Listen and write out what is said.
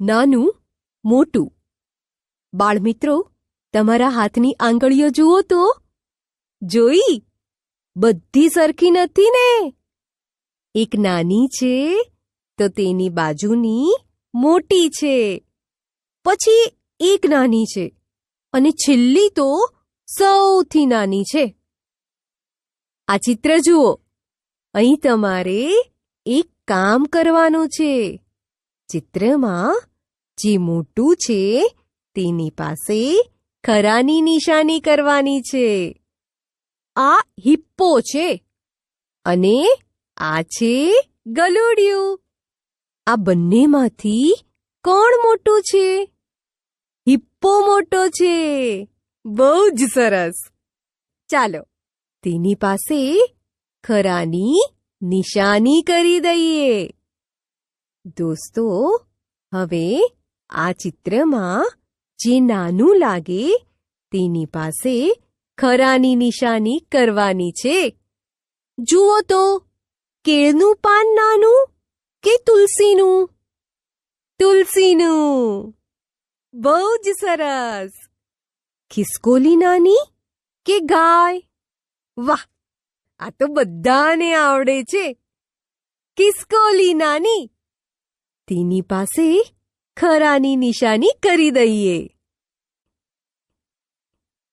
નાનું, મોટું. બાળમિત્રો, તમારા હાથની આંગળીઓ જુઓ તો. જોઈ? બધી સરખી નથી ને? એક નાની છે, તો તેની બાજુની મોટી છે. પછી એક નાની છે, અને છેલ્લી તો સૌથી નાની છે. આ ચિત્ર જુઓ. અહીં તમારે એક કામ કરવાનું છે. ચિત્રમાં જે મોટું છે તેની પાસે ખરાની નિશાની કરવાની છે. આ હિપ્પો છે અને આ છે ગલુડિયું. આ બંનેમાંથી કોણ મોટું છે? હિપ્પો મોટો છે. બહુ જ સરસ. ચાલો, તેની પાસે ખરાની નિશાની કરી દઈએ. દોસ્તો, હવે આ ચિત્રમાં જે નાનું લાગે તેની પાસે ખરાની નિશાની કરવાની છે. જુઓ તો, કેળનું પાન નાનું કે તુલસીનું? તુલસીનું! બહુ જ સરસ! ખિસકોલી નાની કે ગાય? વાહ, આ તો બધાને આવડે છે. ખિસકોલી નાની તેની પાસે ખરાની નિશાની કરી દઈએ.